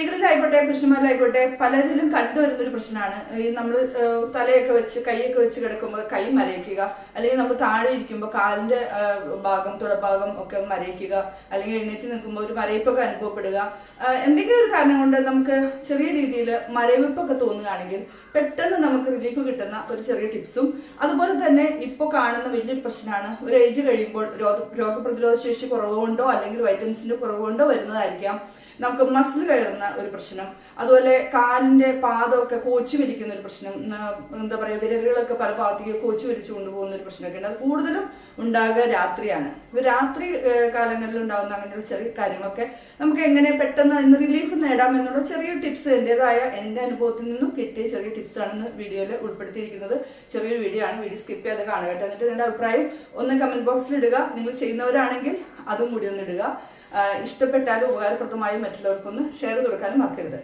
സ്ത്രീകളിലായിക്കോട്ടെ പുരുഷന്മാരിലായിക്കോട്ടെ പലരിലും കണ്ടുവരുന്ന ഒരു പ്രശ്നമാണ്. ഈ നമ്മൾ തലയൊക്കെ വെച്ച് കൈയൊക്കെ വെച്ച് കിടക്കുമ്പോൾ കൈ മരയിക്കുക അല്ലെങ്കിൽ നമ്മൾ താഴെ ഇരിക്കുമ്പോൾ കാലിന്റെ ഭാഗം തുടഭാഗം ഒക്കെ മരയിക്കുക അല്ലെങ്കിൽ എഴുന്നേറ്റ് നിൽക്കുമ്പോൾ ഒരു മരയിപ്പൊക്കെ അനുഭവപ്പെടുക. എന്തെങ്കിലും ഒരു കാരണം കൊണ്ട് നമുക്ക് ചെറിയ രീതിയിൽ മരവിപ്പൊക്കെ തോന്നുകയാണെങ്കിൽ പെട്ടെന്ന് നമുക്ക് റിലീഫ് കിട്ടുന്ന ഒരു ചെറിയ ടിപ്സും അതുപോലെ തന്നെ ഇപ്പോൾ കാണുന്ന വലിയൊരു പ്രശ്നമാണ്. ഒരു ഏജ് കഴിയുമ്പോൾ രോഗ രോഗപ്രതിരോധ ശേഷി കുറവുകൊണ്ടോ അല്ലെങ്കിൽ വൈറ്റമിൻസിന്റെ കുറവുകൊണ്ടോ വരുന്നതായിരിക്കാം. നമുക്ക് മസിൽ കയറുന്ന ഒരു പ്രശ്നം. അതുപോലെ കാലിന്റെ പാദമൊക്കെ കോച്ചു വലിക്കുന്ന ഒരു പ്രശ്നം. എന്താ പറയുക വിരലുകളൊക്കെ പല ഭാഗത്തേക്ക് കോച്ചു വലിച്ചു കൊണ്ടുപോകുന്ന ഒരു പ്രശ്നമൊക്കെ ഉണ്ട്. അത് കൂടുതലും ഉണ്ടാകുക രാത്രിയാണ്. രാത്രി കാലങ്ങളിൽ ഉണ്ടാകുന്ന അങ്ങനെയുള്ള ചെറിയ കാര്യങ്ങളൊക്കെ നമുക്ക് എങ്ങനെ പെട്ടെന്ന് ഇന്ന് റിലീഫ് നേടാം എന്നുള്ള ചെറിയ ടിപ്സ് എന്റെതായ എന്റെ അനുഭവത്തിൽ നിന്നും കിട്ടിയ ചെറിയ ടിപ്സ് ആണ് വീഡിയോയിൽ ഉൾപ്പെടുത്തിയിരിക്കുന്നത്. ചെറിയൊരു വീഡിയോ ആണ്. വീഡിയോ സ്കിപ്പ് ചെയ്യാതെ കാണുക കേട്ടോ. എന്നിട്ട് നിങ്ങളുടെ അഭിപ്രായം ഒന്ന് കമന്റ് ബോക്സിൽ ഇടുക. നിങ്ങൾ ചെയ്യുന്നവരാണെങ്കിൽ അതും കൂടി ഒന്ന് ഇടുക. ഇഷ്ടപ്പെട്ടാലും ഉപകാരപ്രദമായി മറ്റുള്ളവർക്കൊന്ന് ഷെയർ കൊടുക്കാനും മറക്കരുത്.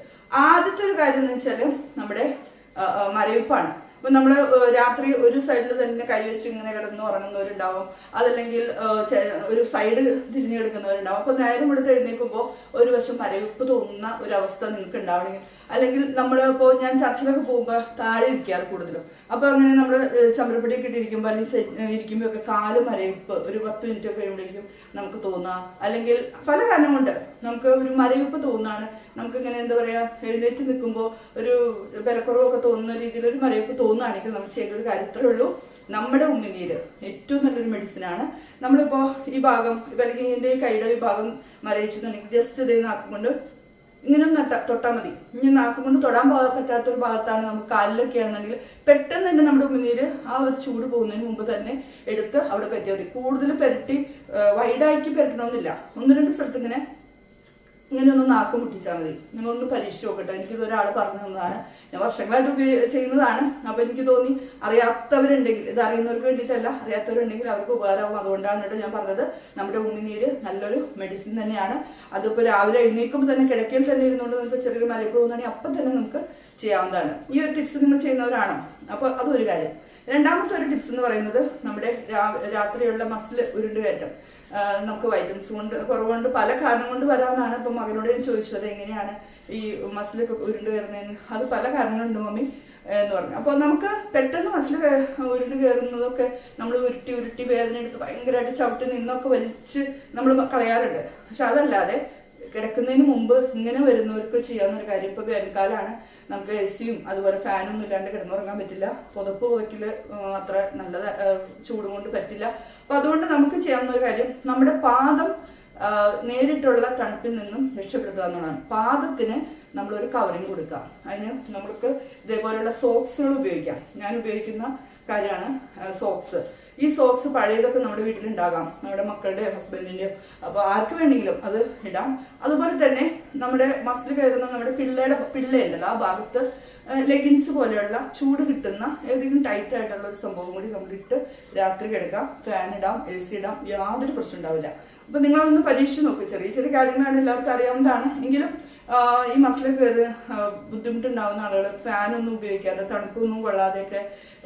ആദ്യത്തെ ഒരു കാര്യം എന്ന് വെച്ചാൽ നമ്മുടെ മരവിപ്പാണ്. ഇപ്പൊ നമ്മൾ രാത്രി ഒരു സൈഡിൽ തന്നെ കൈവച്ച് ഇങ്ങനെ കിടന്ന് ഉറങ്ങുന്നവരുണ്ടാവും. അതല്ലെങ്കിൽ ഒരു സൈഡ് തിരിഞ്ഞെടുക്കുന്നവരുണ്ടാവും. അപ്പൊ നേരം എടുത്ത് എഴുന്നേൽക്കുമ്പോൾ ഒരു വശം മരവിപ്പ് തോന്നുന്ന ഒരു അവസ്ഥ നിങ്ങൾക്ക് ഉണ്ടാവണമെങ്കിൽ അല്ലെങ്കിൽ നമ്മൾ ഇപ്പോൾ ഞാൻ ചർച്ചിലൊക്കെ പോകുമ്പോൾ താഴെ ഇരിക്കാറ് കൂടുതലും. അപ്പൊ അങ്ങനെ നമ്മൾ ചമ്പരപ്പടി ഇട്ടിരിക്കുമ്പോൾ അല്ലെങ്കിൽ ഇരിക്കുമ്പോൾ ഒക്കെ കാൽ മരവിപ്പ് ഒരു പത്ത് മിനിറ്റ് ഒക്കെ കഴിയുമ്പോഴേക്കും നമുക്ക് തോന്നാം അല്ലെങ്കിൽ പല കാരണം കൊണ്ട് നമുക്ക് ഒരു മരവിപ്പ് തോന്നാണ്. നമുക്ക് ഇങ്ങനെ എന്താ പറയാ എഴുന്നേറ്റ് നിൽക്കുമ്പോൾ ഒരു വിലക്കുറവൊക്കെ തോന്നുന്ന രീതിയിൽ ഒരു മരവിപ്പ് തോന്നുകയാണെങ്കിൽ നമ്മൾ ചെയ്യേണ്ട ഒരു കാര്യത്തേ ഉള്ളൂ. നമ്മുടെ ഉമ്മിനീര് ഏറ്റവും നല്ലൊരു മെഡിസിനാണ് നമ്മളിപ്പോൾ ഈ ഭാഗം അല്ലെങ്കിൽ ഈ കൈയുടെ ഈ ഭാഗം മരയിച്ചെന്നുണ്ടെങ്കിൽ ജസ്റ്റ് ഇതേ നാക്കുകൊണ്ട് ഇങ്ങനെ നട്ട തൊട്ടാൽ മതി. ഇനി നാക്കുകൊണ്ട് തൊടാൻ പറ്റാത്ത ഒരു ഭാഗത്താണ് നമുക്ക് കാലിലൊക്കെ ആണെന്നുണ്ടെങ്കിൽ പെട്ടെന്ന് തന്നെ നമ്മുടെ ഉമിനീര് ആ ഒരു ചൂട് പോകുന്നതിന് മുമ്പ് തന്നെ എടുത്ത് അവിടെ പറ്റിയാൽ മതി. കൂടുതൽ പെരട്ടി വൈഡാക്കി പെരട്ടണമെന്നില്ല. ഒന്ന് രണ്ട് സ്ഥലത്ത് ഇങ്ങനെ ഇങ്ങനെ ഒന്ന് നാക്ക് മുട്ടിച്ചാൽ മതി. നിങ്ങളൊന്ന് പരീക്ഷിച്ച് നോക്കട്ടെ. എനിക്കിത് ഒരാൾ പറഞ്ഞു തന്നതാണ്. ഞാൻ വർഷങ്ങളായിട്ട് ഉപയോഗ ചെയ്യുന്നതാണ്. അപ്പൊ എനിക്ക് തോന്നി അറിയാത്തവരുണ്ടെങ്കിൽ ഇത് അറിയുന്നവർക്ക് വേണ്ടിയിട്ടല്ല അറിയാത്തവരുണ്ടെങ്കിൽ അവർക്ക് ഉപകാരമാവും. അതുകൊണ്ടാണ് കേട്ടോ ഞാൻ പറഞ്ഞത്. നമ്മുടെ ഉമിനീര് നല്ലൊരു മെഡിസിൻ തന്നെയാണ്. അതിപ്പോൾ രാവിലെ എഴുന്നേൽക്കുമ്പോൾ തന്നെ കിടക്കയിൽ തന്നെ ഇരുന്നുകൊണ്ട് നമുക്ക് ചെറിയൊരു മരപ്പ് തോന്നുകയാണെങ്കിൽ അപ്പം തന്നെ നമുക്ക് ചെയ്യാവുന്നതാണ്. ഈ ഒരു ടിപ്സ് നിങ്ങൾ ചെയ്യുന്നവരാണോ? അപ്പോൾ അതൊരു കാര്യം. രണ്ടാമത്തെ ഒരു ടിപ്സ് എന്ന് പറയുന്നത് നമ്മുടെ രാത്രിയുള്ള മസിൽ ഉരുണ്ട് കയറ്റം. നമുക്ക് വൈറ്റമിൻസ് കൊണ്ട് കുറവുകൊണ്ട് പല കാരണം കൊണ്ട് വരാമെന്നാണ് ഇപ്പം മകനോട് ഞാൻ ചോദിച്ചത്. എങ്ങനെയാണ് ഈ മസിലൊക്കെ ഉരുണ്ട് കയറുന്നതിന് അത് പല കാരണങ്ങളുണ്ട് മമ്മി എന്ന് പറഞ്ഞു. അപ്പോൾ നമുക്ക് പെട്ടെന്ന് മസിൽ ഉരുണ്ട് കയറുന്നതൊക്കെ നമ്മൾ ഉരുട്ടി ഉരുട്ടി വേദന എടുത്ത് ഭയങ്കരമായിട്ട് ചവിട്ടി നിന്നൊക്കെ വലിച്ച് നമ്മൾ കളയാറുണ്ട്. പക്ഷെ അതല്ലാതെ കിടക്കുന്നതിന് മുമ്പ് ഇങ്ങനെ വരുന്നവർക്ക് ചെയ്യാവുന്ന ഒരു കാര്യം ഇപ്പോൾ വേനൽക്കാലമാണ് നമുക്ക് എ സിയും അതുപോലെ ഫാനും ഒന്നും ഇല്ലാണ്ട് കിടന്നുറങ്ങാൻ പറ്റില്ല. പുതപ്പ് പുതക്കിൽ അത്ര നല്ലത് ചൂടും കൊണ്ട് പറ്റില്ല. അപ്പൊ അതുകൊണ്ട് നമുക്ക് ചെയ്യാവുന്ന ഒരു കാര്യം നമ്മുടെ പാദം നേരിട്ടുള്ള തണുപ്പിൽ നിന്നും രക്ഷപ്പെടുത്തുക എന്നുള്ളതാണ്. പാദത്തിന് നമ്മളൊരു കവറിങ് കൊടുക്കുക അതിന് നമ്മൾക്ക് ഇതേപോലെയുള്ള സോക്സുകൾ ഉപയോഗിക്കാം. ഞാൻ ഉപയോഗിക്കുന്ന കാര്യമാണ് സോക്സ്. ഈ സോക്സ് പഴയതൊക്കെ നമ്മുടെ വീട്ടിലുണ്ടാകാം. നമ്മുടെ മക്കളുടെ ഹസ്ബൻഡിന്റെയോ അപ്പോൾ ആർക്ക് വേണമെങ്കിലും അത് ഇടാം. അതുപോലെ തന്നെ നമ്മുടെ മസിൽ കയറുന്ന നമ്മുടെ പിള്ളയുടെ പിള്ളയുണ്ടല്ലോ ആ ഭാഗത്ത് ലെഗിൻസ് പോലെയുള്ള ചൂട് കിട്ടുന്ന ഏതെങ്കിലും ടൈറ്റ് ആയിട്ടുള്ള ഒരു സംഭവം കൂടി നമ്മൾ ഇട്ട് രാത്രി കിടക്കാം. ഫാൻ ഇടാം എ സി ഇടാം യാതൊരു പ്രശ്നം ഉണ്ടാവില്ല. അപ്പൊ നിങ്ങളൊന്ന് പരീക്ഷിച്ച് നോക്കുക ചെറിയ ചെറിയ കാര്യങ്ങളാണ് എല്ലാവർക്കും അറിയാവുന്നതാണ്. എങ്കിലും ഈ മസിൽ കയറി ബുദ്ധിമുട്ടുണ്ടാവുന്ന ആളുകൾ ഫാനൊന്നും ഉപയോഗിക്കാതെ തണുപ്പൊന്നും കൊള്ളാതെയൊക്കെ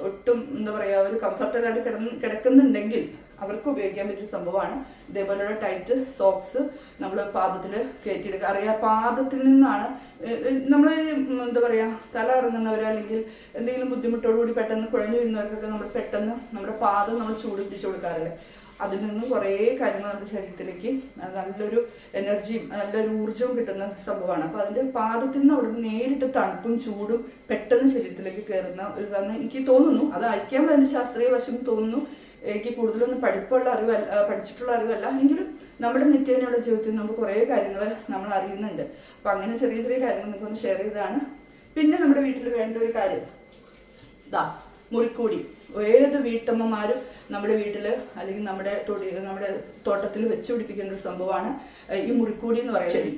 ഒട്ടും എന്താ പറയുക ഒരു കംഫർട്ടബിളായിട്ട് കിടന്ന് കിടക്കുന്നുണ്ടെങ്കിൽ അവർക്ക് ഉപയോഗിക്കാൻ പറ്റിയ സംഭവമാണ്. ഇതേപോലെയുള്ള ടൈറ്റ് സോക്സ് നമ്മൾ പാദത്തിൽ കയറ്റിയെടുക്കുക അറിയാം പാദത്തിൽ നിന്നാണ് നമ്മൾ എന്താ പറയുക തല ഇറങ്ങുന്നവർ അല്ലെങ്കിൽ എന്തെങ്കിലും ബുദ്ധിമുട്ടോടുകൂടി പെട്ടെന്ന് കുഴഞ്ഞു വീഴുന്നവർക്കൊക്കെ നമ്മൾ പെട്ടെന്ന് നമ്മുടെ പാദം നമ്മൾ ചൂടിപ്പിച്ചു കൊടുക്കാറില്ല? അതിൽ നിന്നും കുറേ കാര്യങ്ങൾ നമ്മുടെ ശരീരത്തിലേക്ക് നല്ലൊരു എനർജിയും നല്ലൊരു ഊർജവും കിട്ടുന്ന സംഭവമാണ്. അപ്പോൾ അതിന്റെ പാദത്തിൽ നിന്ന് അവിടുന്ന് നേരിട്ട് തണുപ്പും ചൂടും പെട്ടെന്ന് ശരീരത്തിലേക്ക് കയറുന്ന ഒരു ഇതാണ് എനിക്ക് തോന്നുന്നു. അത് അയക്കാൻ അതിന്റെ ശാസ്ത്രീയ വശം തോന്നുന്നു. എനിക്ക് കൂടുതലൊന്നും പഠിപ്പുള്ള അറിവല്ല പഠിച്ചിട്ടുള്ള അറിവല്ല. എങ്കിലും നമ്മുടെ നിത്യേനയുള്ള ജീവിതത്തിൽ നമുക്ക് കുറേ കാര്യങ്ങൾ നമ്മൾ അറിയുന്നുണ്ട്. അപ്പം അങ്ങനെ ചെറിയ ചെറിയ കാര്യങ്ങൾ നിങ്ങൾക്കൊന്ന് ഷെയർ ചെയ്തതാണ്. പിന്നെ നമ്മുടെ വീട്ടിൽ വേണ്ട ഒരു കാര്യം. ദാ മുറിക്കൂടി. ഏത് വീട്ടമ്മമാരും നമ്മുടെ വീട്ടിൽ അല്ലെങ്കിൽ നമ്മുടെ തൊടി നമ്മുടെ തോട്ടത്തിൽ വെച്ച് പിടിപ്പിക്കേണ്ട ഒരു സംഭവമാണ് ഈ മുറിക്കൂടി എന്ന് പറയുന്നത്. ചെടി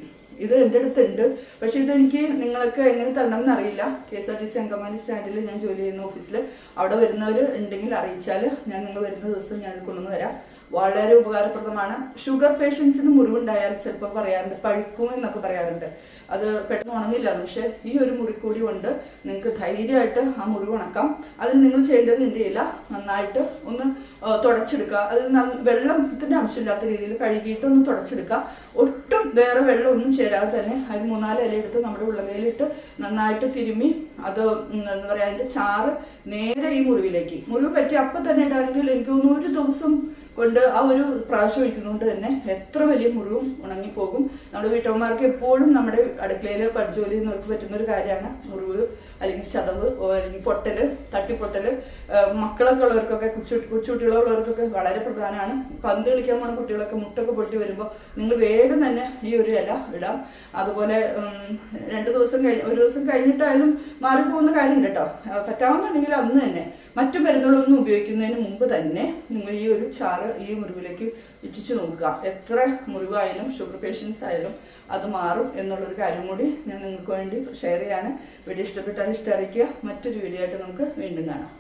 ഇത് എന്റെ അടുത്തുണ്ട്. പക്ഷെ ഇതെനിക്ക് നിങ്ങൾക്ക് എങ്ങനെ തരണം എന്നറിയില്ല K S R T C Angamaly സ്റ്റാൻഡിൽ ഞാൻ ജോലി ചെയ്യുന്ന ഓഫീസിൽ അവിടെ വരുന്നവർ ഉണ്ടെങ്കിൽ അറിയിച്ചാൽ ഞാൻ നിങ്ങൾ വരുന്ന ദിവസം ഞാൻ കൊണ്ടുവന്ന് തരാം. വളരെ ഉപകാരപ്രദമാണ്. ഷുഗർ പേഷ്യൻസിന് മുറിവുണ്ടായാൽ ചിലപ്പോൾ പറയാറുണ്ട് പഴുക്കും എന്നൊക്കെ പറയാറുണ്ട്. അത് പെട്ടെന്ന് ഉണങ്ങില്ല. പക്ഷെ ഈ ഒരു മുറി കൂടി കൊണ്ട് നിങ്ങൾക്ക് ധൈര്യമായിട്ട് ആ മുറിവ് ഉണക്കാം. അതിൽ നിങ്ങൾ ചെയ്യേണ്ടത് എന്റെ ഇല നന്നായിട്ട് ഒന്ന് തുടച്ചെടുക്കുക. അത് വെള്ളത്തിന്റെ ആവശ്യമില്ലാത്ത രീതിയിൽ കഴുകിയിട്ട് ഒന്ന് തുടച്ചെടുക്കുക. ഒട്ടും വേറെ വെള്ളം ഒന്നും ചേരാതെ തന്നെ അതിൽ മൂന്നാൽ ഇല എടുത്ത് നമ്മുടെ ഉള്ളങ്കയിലിട്ട് നന്നായിട്ട് തിരുമ്മി അത് എന്താ പറയുക അതിന്റെ ചാറ് നേരെ ഈ മുറിവിലേക്ക്. മുറിവ് പറ്റി അപ്പം തന്നെ ഇടാണെങ്കിൽ എനിക്ക് തോന്നുന്നു ഒരു ദിവസം കൊണ്ട് ആ ഒരു പ്രാവശ്യം ഒഴിക്കുന്നതുകൊണ്ട് തന്നെ എത്ര വലിയ മുറിവും ഉണങ്ങിപ്പോകും. നമ്മുടെ വീട്ടമ്മമാർക്ക് എപ്പോഴും നമ്മുടെ അടുക്കളയിൽ ജോലി ചെയ്യുന്നവർക്ക് പറ്റുന്ന ഒരു കാര്യമാണ് മുറിവ് അല്ലെങ്കിൽ ചതവ് അല്ലെങ്കിൽ പൊട്ടൽ തട്ടിപ്പൊട്ടൽ. ആ, മക്കളൊക്കെ ഉള്ളവർക്കൊക്കെ കൊച്ചു കൊച്ചുകുട്ടികളുള്ളവർക്കൊക്കെ വളരെ പ്രധാനമാണ്. പന്ത് കളിക്കാൻ പോണ കുട്ടികളൊക്കെ മുട്ടൊക്കെ പൊട്ടി വരുമ്പോൾ നിങ്ങൾ വേഗം തന്നെ ഈ ഒരു ഇല ഇടാം. അതുപോലെ രണ്ട് ദിവസം കഴിഞ്ഞ് ഒരു ദിവസം കഴിഞ്ഞിട്ടായാലും മാറിപ്പോകുന്ന കാര്യമുണ്ട് കേട്ടോ. പറ്റാവുന്നുണ്ടെങ്കിൽ അന്ന് തന്നെ മറ്റു മരുന്നുകളൊന്നും ഉപയോഗിക്കുന്നതിന് മുമ്പ് തന്നെ നിങ്ങൾ ഈ ഒരു ചാറ് ഈ മുറിവിലേക്ക് ഇച്ഛിച്ച് നോക്കുക. എത്ര മുറിവായാലും ഷുഗർ പേഷ്യൻസ് ആയാലും അത് മാറും എന്നുള്ളൊരു കാര്യം കൂടി ഞാൻ നിങ്ങൾക്ക് വേണ്ടി ഷെയർ ചെയ്യാണ്. വീഡിയോ ഇഷ്ടപ്പെട്ടാൽ ഇഷ്ടം അറിയിക്കുക മറ്റൊരു വീഡിയോ ആയിട്ട് നമുക്ക് വീണ്ടും കാണാം.